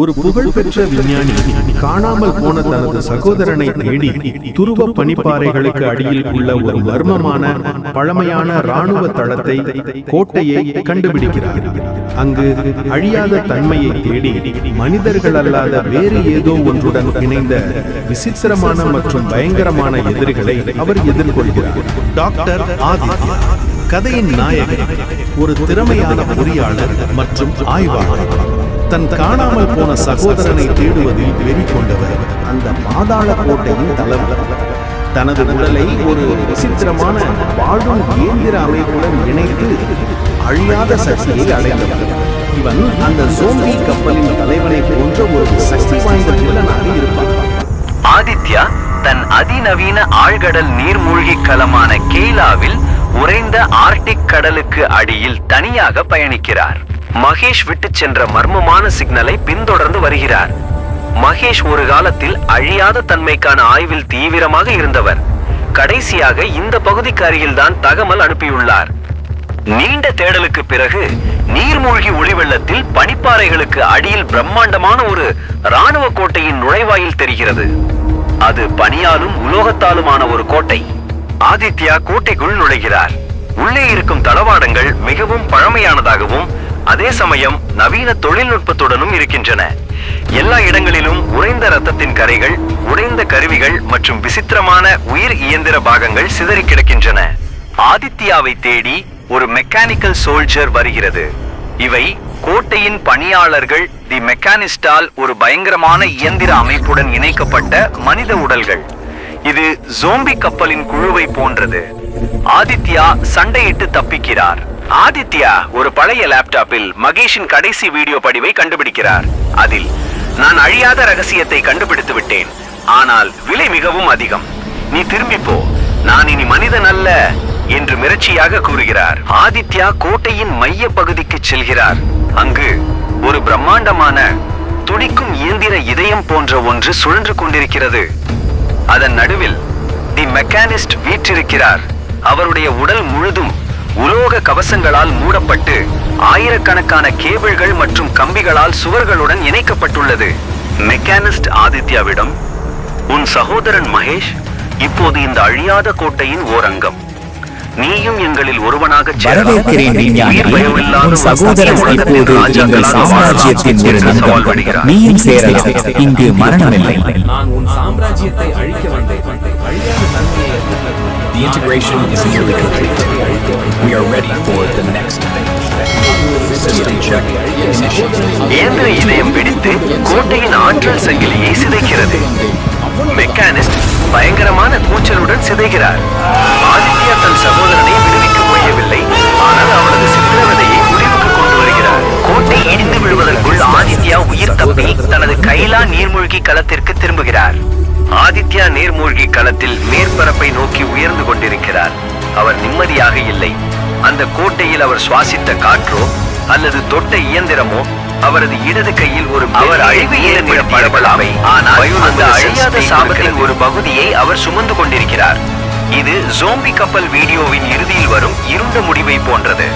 ஒரு புகழ்பெற்ற விஞ்ஞானி காணாமல் போன தனது சகோதரனை தேடி துருவ பனிப்பாறைகளுக்கு அடியில் உள்ள ஒரு மர்மமான பழமையான ராணுவ தளத்தை கோட்டையை கண்டுபிடிக்கிறார். அங்கு அழியாத தன்மையை தேடி மனிதர்கள் அல்லாத வேறு ஏதோ ஒன்றுடன் இணைந்த விசித்திரமான மற்றும் பயங்கரமான எதிரிகளை அவர் எதிர்கொள்கிறார். டாக்டர் ஆதித்யா கதையின் நாயகன் ஒரு திறமையான பொறியாளர் மற்றும் ஆய்வாளர். தன் காணாமல் போன சகோதரனை தேடுவதில் வெறி கொண்டவர் அந்த பாதாள கோட்டையின் தலைவர். தனது உடலை ஒரு விசித்திரமான வாழும் இயந்திர அமைப்புடன் இணைத்து அழியாத சக்தியை அடைந்தவர். இவன் அந்த சோம்பி கப்பலின் தலைவனை போன்ற ஒரு சக்தி வாய்ந்த வில்லனாக இருப்பான். ஆதித்யா தன் அதிநவீன ஆழ்கடல் நீர்மூழ்கி களமான கெய்லாவில் உறைந்த ஆர்டிக் கடலுக்கு அடியில் தனியாக பயணிக்கிறார். மகேஷ் விட்டுச் சென்ற மர்மமான சிக்னலை பின்தொடர்ந்து வருகிறார். மகேஷ் ஒரு காலத்தில் அழியாத தன்மைக்கான ஆய்வில் தீவிரமாக இருந்தவர். கடைசியாக இந்த பகுதிக்கு அருகில்தான் தகவல் அனுப்பியுள்ளார். நீண்ட தேடலுக்கு பிறகு நீர்மூழ்கி ஒளிவெள்ளத்தில் பனிப்பாறைகளுக்கு அடியில் பிரம்மாண்டமான ஒரு ராணுவ கோட்டையின் நுழைவாயில் தெரிகிறது. அது பனியாலும் உலோகத்தாலுமான ஒரு கோட்டை. ஆதித்யா கோட்டைக்குள் நுழைகிறார். உள்ளே இருக்கும் தளவாடங்கள் மிகவும் பழமையானதாகவும் அதே சமயம் நவீன தொழில்நுட்பத்துடனும் இருக்கின்றன. எல்லா இடங்களிலும் உறைந்த ரத்தத்தின் கரைகள் உடைந்த கருவிகள் மற்றும் விசித்திரமான உயிர் இயந்திர பாகங்கள் சிதறி கிடக்கின்றன. ஆதித்யாவை தேடி ஒரு மெக்கானிக்கல் சோல்ஜர் வருகிறது. இவை கோட்டையின் பணியாளர்கள் தி மெக்கானிஸ்டால் ஒரு பயங்கரமான இயந்திர அமைப்புடன் இணைக்கப்பட்ட மனித உடல்கள். இது ஜோம்பி கப்பலின் குழுவை போன்றது. ஆதித்யா சண்டையிட்டு தப்பிக்கிறார். ஆதித்யா ஒரு பழைய லேப்டாப்பில் மகேஷின் கடைசி வீடியோ படிவை கண்டுபிடிக்கிறார். அதில் நான் அழியாத ரகசியத்தை கண்டுபிடித்து விட்டேன். ஆனால் விலை மிகவும் அதிகம். நீ திரும்பி போ. நான் இனி மனிதன் அல்ல என்று மிரட்சியாக கூறுகிறார். ஆதித்யா கோட்டையின் மைய பகுதிக்கு செல்கிறார். அங்கு ஒரு பிரம்மாண்டமான துடிக்கும் இயந்திர இதயம் போன்ற ஒன்று சுழன்று கொண்டிருக்கிறது. அதன் நடுவில் தி மெக்கானிஸ்ட் வீற்றிருக்கிறார். அவருடைய உடல் முழுதும் உலோக கவசங்களால் மூடப்பட்டு ஆயிரக்கணக்கான கேபிள்கள் மற்றும் கம்பிகளால் சுவர்களுடன் இணைக்கப்பட்டுள்ளது. மெக்கானிஸ்ட் ஆதித்யாவிடம் உன் சகோதரன் மகேஷ் இப்போது இந்த அழியாத கோட்டையின் ஓரங்கம். நீயும் எங்களில் ஒருவனாக நீயும் சேரலாம். இங்கு மரணமில்லை. நான் உன் சாம்ராஜ்யத்தை அழிக்க வந்தேன் The integration is nearly complete. We are ready for the next system check initiated. இயந்திர இதயம் வெடித்து கோட்டையின் ஆற்றல் சங்கிலியை சிதைக்கிறது. மெக்கானிஸ்ட் பயங்கரமான கூச்சலுடன் சிதைகிறார். ஆதித்யா தன் சகோதரனை விடுவிக்க முடியவில்லை ஆனால் அவனது சித்திரவதையை முடிவுக்கு கொண்டு வருகிறார் கோட்டை இடிந்து விழுவதற்குள் ஆதித்யா உயிர் தப்பி தனது கைலா நீர்மூழ்கி களத்திற்கு திரும்புகிறார். ஆதித்யா நீர்மூழ்கி களத்தில் மேற்பரப்பை நோக்கி உயர்ந்து கொண்டிருக்கிறார். அவர் நிம்மதியாக இல்லை. அந்த கோட்டையில் அவர் சுவாசித்த காற்றோ அல்லது தொட்ட இயந்திரமோ அவரது இடது கையில் ஒரு அவர் அழிவு ஏற்பட படபடாமை. ஆனால் அந்த அழியாத சாபத்தின் ஒரு பகுதியை அவர் சுமந்து கொண்டிருக்கிறார். இது ஜோம்பி கப்பல் வீடியோவின் இறுதியில் வரும் இருண்ட முடிவை போன்றது.